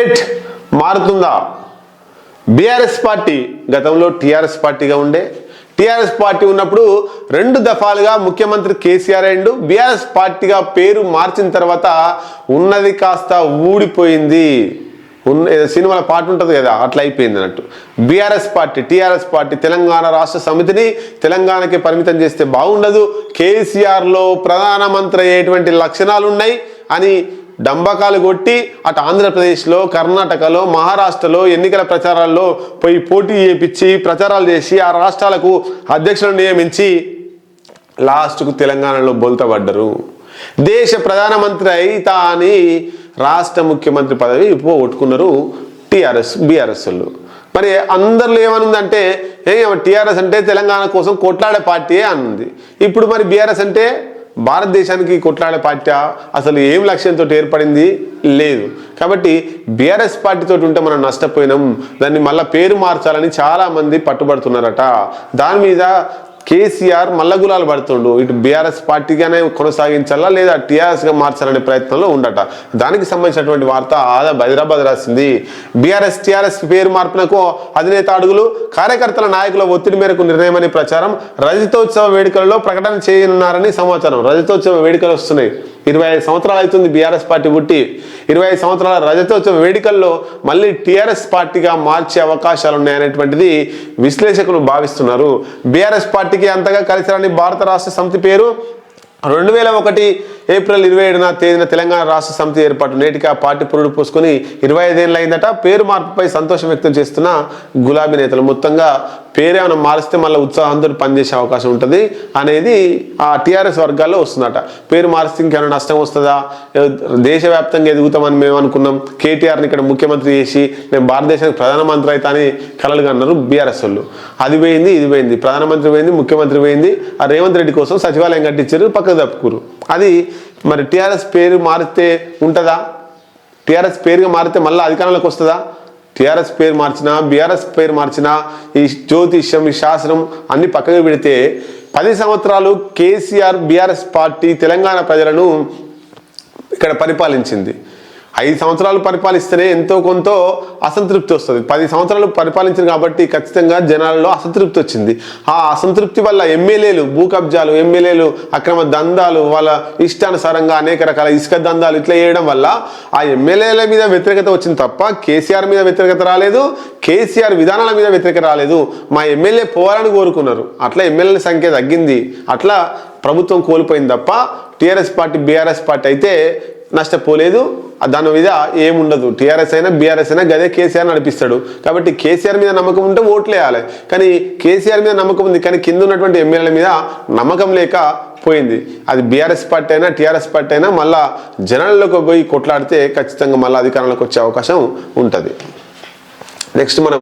Candidate మారుతుందా? BRS party గతంలో TRS పార్టీగా ఉండే. టీఆర్ఎస్ పార్టీ ఉన్నప్పుడు రెండు దఫాలుగా ముఖ్యమంత్రి కేసీఆర్ అండ్ బీఆర్ఎస్ పార్టీగా పేరు మార్చిన తర్వాత ఉన్నది కాస్త ఊడిపోయింది. ఉన్న సినిమాల పాట ఉంటుంది కదా అట్లా అయిపోయింది అన్నట్టు. BRS party TRS party Telangana రాష్ట్ర సమితిని తెలంగాణకి పరిమితం చేస్తే బాగుండదు. కేసీఆర్లో ప్రధానమంత్రి అయ్యేటువంటి లక్షణాలు ఉన్నాయి అని డంబకాలు కొట్టి అటు ఆంధ్రప్రదేశ్లో కర్ణాటకలో మహారాష్ట్రలో ఎన్నికల ప్రచారాల్లో పోయి పోటీ చేపించి ప్రచారాలు చేసి ఆ రాష్ట్రాలకు అధ్యక్షులను నియమించి లాస్ట్కు తెలంగాణలో బొల్తపడ్డరు దేశ ప్రధానమంత్రి అయితా అని రాష్ట్ర ముఖ్యమంత్రి పదవి పోగొట్టుకున్నారు టీఆర్ఎస్ బీఆర్ఎస్ వాళ్ళు. మరి అందరిలో ఏమనుందంటే ఏ టీఆర్ఎస్ అంటే తెలంగాణ కోసం కొట్లాడే పార్టీ అనుంది. ఇప్పుడు మరి బీఆర్ఎస్ అంటే భారతదేశానికి కొట్లాడే పార్టీ అసలు ఏం లక్ష్యంతో ఏర్పడింది? లేదు. కాబట్టి బీఆర్ఎస్ పార్టీతో ఉంటే మనం నష్టపోయినాం. దాన్ని మళ్ళీ పేరు మార్చాలని చాలామంది పట్టుబడుతున్నారట. దాని మీద కేసీఆర్ మల్లగులాలు పడుతుండు. ఇటు బీఆర్ఎస్ పార్టీగానే కొనసాగించాలా లేదా టీఆర్ఎస్గా మార్చాలనే ప్రయత్నంలో ఉండట? దానికి సంబంధించినటువంటి వార్త ఆదా హైదరాబాద్ రాసింది. బీఆర్ఎస్ టీఆర్ఎస్ పేరు మార్పునకు అధినేత అడుగులు కార్యకర్తల నాయకుల ఒత్తిడి మేరకు నిర్ణయమని ప్రచారం రజతోత్సవ వేడుకలలో ప్రకటన చేయనున్నారని సమాచారం. రజతోత్సవ వేడుకలు వస్తున్నాయి. ఇరవై ఐదు సంవత్సరాలు అవుతుంది బీఆర్ఎస్ పార్టీ పుట్టి. ఇరవై ఐదు సంవత్సరాల రజతోత్సవ వేడుకల్లో మళ్ళీ టీఆర్ఎస్ పార్టీగా మార్చే అవకాశాలు ఉన్నాయనేటువంటిది విశ్లేషకులు భావిస్తున్నారు. బీఆర్ఎస్ పార్టీకి అంతగా కలిసి రాని భారత రాష్ట్ర సమితి పేరు రెండు వేల ఒకటి ఏప్రిల్ ఇరవై ఏడున తేదీన తెలంగాణ రాష్ట్ర సమితి ఏర్పాటు నేటికి ఆ పార్టీ పురుడు పోసుకొని ఇరవై ఐదేళ్ళు అయిందట పేరు మార్పుపై సంతోషం వ్యక్తం చేస్తున్న గులాబీ నేతలు. మొత్తంగా పేరేమైనా మారిస్తే మళ్ళీ ఉత్సాహంతో పనిచేసే అవకాశం ఉంటుంది అనేది ఆ టీఆర్ఎస్ వర్గాల్లో వస్తుందట. పేరు మారిస్తే ఇంకేమైనా నష్టం వస్తుందా? దేశవ్యాప్తంగా ఎదుగుతామని మేము అనుకున్నాం. కేటీఆర్ని ఇక్కడ ముఖ్యమంత్రి చేసి మేము భారతదేశానికి ప్రధానమంత్రి అవుతా అని కలలు అన్నారు బీఆర్ఎస్ వాళ్ళు. అది పోయింది ఇది పోయింది. ప్రధానమంత్రి పోయింది ముఖ్యమంత్రి పోయింది. ఆ రేవంత్ రెడ్డి కోసం సచివాలయం కట్టించారు పక్కకు తప్పుకురు. అది మరి టీఆర్ఎస్ పేరు మారితే ఉంటుందా? టీఆర్ఎస్ పేరుగా మారితే మళ్ళీ అధికారంలోకి వస్తుందా? టీఆర్ఎస్ పేరు మార్చినా బీఆర్ఎస్ పేరు మార్చినా ఈ జ్యోతిష్యం ఈ శాస్త్రం అన్ని పక్కకు పెడితే పది సంవత్సరాలు కేసీఆర్ బీఆర్ఎస్ పార్టీ తెలంగాణ ప్రజలను ఇక్కడ పరిపాలించింది. ఐదు సంవత్సరాలు పరిపాలిస్తేనే ఎంతో కొంత అసంతృప్తి వస్తుంది. పది సంవత్సరాలు పరిపాలించింది కాబట్టి ఖచ్చితంగా జనాలలో అసంతృప్తి వచ్చింది. ఆ అసంతృప్తి వల్ల ఎమ్మెల్యేలు భూ కబ్జాలు ఎమ్మెల్యేలు అక్రమ దందాలు వాళ్ళ ఇష్టానుసారంగా అనేక రకాల ఇసుక దందాలు ఇట్లా చేయడం వల్ల ఆ ఎమ్మెల్యేల మీద వ్యతిరేకత వచ్చింది తప్ప కేసీఆర్ మీద వ్యతిరేకత రాలేదు. కేసీఆర్ విధానాల మీద వ్యతిరేకత రాలేదు. మా ఎమ్మెల్యే పోవాలని కోరుకున్నారు. అట్లా ఎమ్మెల్యేల సంఖ్య తగ్గింది. అట్లా ప్రభుత్వం కోల్పోయింది తప్ప టీఆర్ఎస్ పార్టీ బీఆర్ఎస్ పార్టీ అయితే నష్టపోలేదు. దాని మీద ఏముండదు. టీఆర్ఎస్ అయినా బీఆర్ఎస్ అయినా గదే కేసీఆర్ నడిపిస్తాడు. కాబట్టి కేసీఆర్ మీద నమ్మకం ఉంటే ఓట్లు వేయాలి కానీ కేసీఆర్ మీద నమ్మకం ఉంది. కానీ కింద ఉన్నటువంటి ఎమ్మెల్యేల మీద నమ్మకం లేక పోయింది. అది బీఆర్ఎస్ పార్టీ అయినా టీఆర్ఎస్ పార్టీ అయినా మళ్ళా జనాల్లోకి పోయి కొట్లాడితే ఖచ్చితంగా మళ్ళీ అధికారంలోకి వచ్చే అవకాశం ఉంటుంది. నెక్స్ట్ మనం